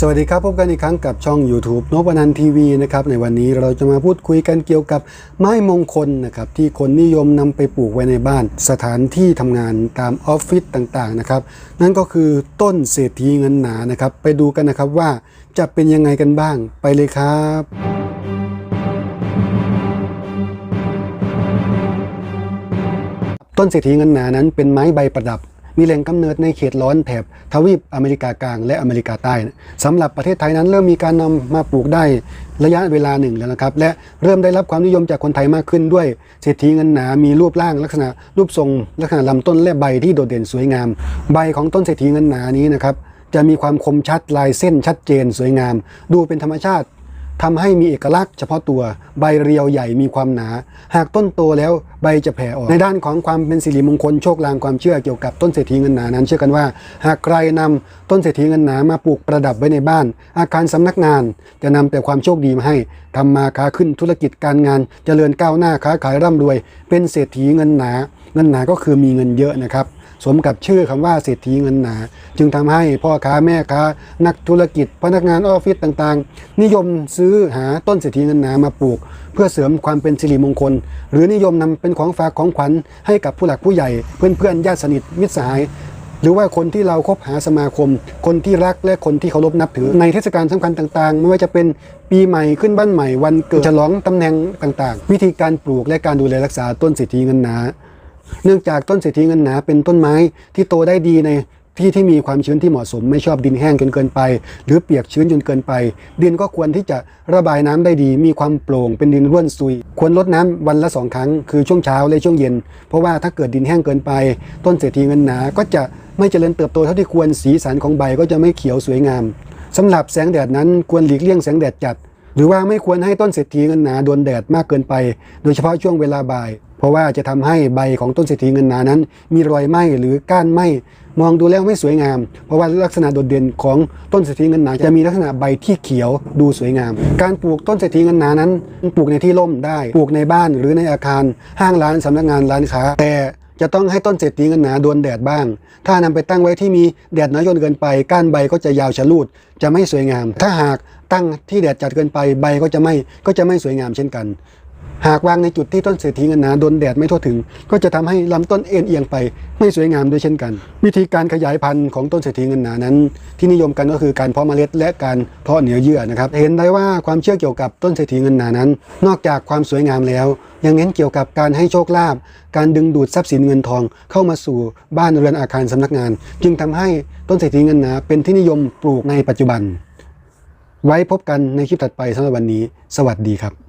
สวัสดีครับ พบกันอีกครั้งกับช่อง YouTube นพนันทีวีนะครับในวันนี้เราจะมาพูดคุยกันเกี่ยวกับไม้มงคลนะครับที่คนนิยมนำไปปลูกไว้ในบ้าน สถานที่ทำงานตามออฟฟิศต่างๆนะครับนั่นก็คือต้นเศรษฐีเงินหนานะครับไปดูกันนะครับว่าจะเป็นยังไงกันบ้างไปเลยครับต้นเศรษฐีเงินหนานั้นเป็นไม้ใบประดับ มีแหล่งกำเนิดในเขตร้อนแถบทวีปอเมริกากลางและอเมริกาใต้สำหรับประเทศไทยนั้นเริ่มมีการนำมาปลูกได้ระยะเวลาหนึ่งแล้วนะครับ และเริ่มได้รับความนิยมจากคนไทยมากขึ้นด้วยเศรษฐีเงินหนามีรูปร่างลักษณะรูปทรง ลักษณะลำต้นและใบที่โดดเด่นสวยงาม ใบของต้นเศรษฐีเงินหนานี้นะครับจะมีความคมชัดลายเส้นชัดเจนสวยงาม ดูเป็นธรรมชาติ ทำให้มีเอกลักษณ์เฉพาะตัวใบเรียวใหญ่มีความหนา หากต้นโตแล้วใบจะแผ่ออก ในด้านของความเป็นสิริมงคลโชคลางความเชื่อเกี่ยวกับต้นเศรษฐีเงินหนานั้น เชื่อกันว่า หากใครนำต้นเศรษฐีเงินหนามาปลูกประดับไว้ในบ้าน อาคารสำนักงาน จะนำแต่ความโชคดีมาให้ทำมาค้าขึ้นธุรกิจการงานเจริญก้าวหน้าค้าขายร่ำรวย เป็นเศรษฐีเงินหนา เงินหนาก็คือมีเงินเยอะนะครับ สมกับชื่อคำว่าเศรษฐีเงินหนา จึงทำให้พ่อค้าแม่ค้า นักธุรกิจ พนักงานออฟฟิศต่างๆ นิยมซื้อหาต้นเศรษฐีเงินหนามาปลูก เพื่อเสริมความเป็นสิริมงคล หรือนิยมนำเป็นของฝากของขวัญให้กับผู้หลักผู้ใหญ่ เพื่อนๆญาติสนิทมิตรสหายหรือว่าคนที่เราคบหาสมาคม คนที่รักและคนที่เคารพนับถือในเทศกาลสำคัญต่างๆ ไม่ว่าจะเป็นปีใหม่ขึ้นบ้านใหม่ วันเกิดฉลองตำแหน่งต่างๆ วิธีการปลูกและการดูแลรักษาต้นเศรษฐีเงินหนา เนื่องจากต้นเศรษฐีเงินหนาเป็นต้นไม้ที่โตได้ดีในที่ที่มีความชื้นที่เหมาะสมไม่ชอบดินแห้งจนเกินไป หรือเปียกชื้นจนเกินไป ดินก็ควรที่จะระบายน้ำได้ดี มีความโปร่งเป็นดินร่วนซุย ควรลดน้ำวันละสองครั้ง คือช่วงเช้าและช่วงเย็น เพราะว่าถ้าเกิดดินแห้งเกินไป ต้นเศรษฐีเงินหนาก็จะไม่เจริญเติบโตเท่าที่ควรสีสันของใบก็จะไม่เขียวสวยงามสำหรับแสงแดดนั้นควรหลีกเลี่ยงแสงแดดจัด หรือว่าไม่ควรให้ต้นเศรษฐีเงินหนาโดนแดดมากเกินไป โดยเฉพาะช่วงเวลาบ่าย เพราะว่าจะทำให้ใบของต้นเศรษฐีเงินหนานั้น มีรอยไหม้หรือก้านไหม้มองดูแล้วไม่สวยงาม เพราะว่าลักษณะโดดเด่นของต้นเศรษฐีเงินหนาจะมีลักษณะใบที่เขียวดูสวยงาม การปลูกต้นเศรษฐีเงินหนานั้น ปลูกในที่ร่มได้ ปลูกในบ้านหรือในอาคาร ห้างร้านสำนักงานร้านค้าแต่ จะต้องให้ต้นเศรษฐีเงินหนาโดนแดดบ้าง ถ้านำไปตั้งไว้ที่มีแดดน้อยจนเกินไปก้านใบก็จะยาวชะลูด จะไม่สวยงาม ถ้าหากตั้งที่แดดจัดเกินไปใบก็จะไม่ก็จะไม่สวยงามเช่นกัน หากวางในจุดที่ต้นเศรษฐีเงินหนาโดนแดดไม่ทั่วถึง ก็จะทำให้ลำต้นเอ็นเอียงไปไม่สวยงามด้วยเช่นกัน วิธีการขยายพันธุ์ของต้นเศรษฐีเงินหนานั้น ที่นิยมกันก็คือการเพาะเมล็ดและการเพาะเหนือเยื่อนะครับ เห็นได้ว่าความเชื่อเกี่ยวกับต้นเศรษฐีเงินหนานั้น นอกจากความสวยงามแล้ว ยังเน้นเกี่ยวกับการให้โชคลาภการดึงดูดทรัพย์สินเงินทองเข้ามาสู่บ้านเรือนอาคารสำนักงาน จึงทำให้ต้นเศรษฐีเงินหนาเป็นที่นิยมปลูกในปัจจุบัน ไว้พบกันในคลิปถัดไปสำหรับวันนี้ สวัสดีครับ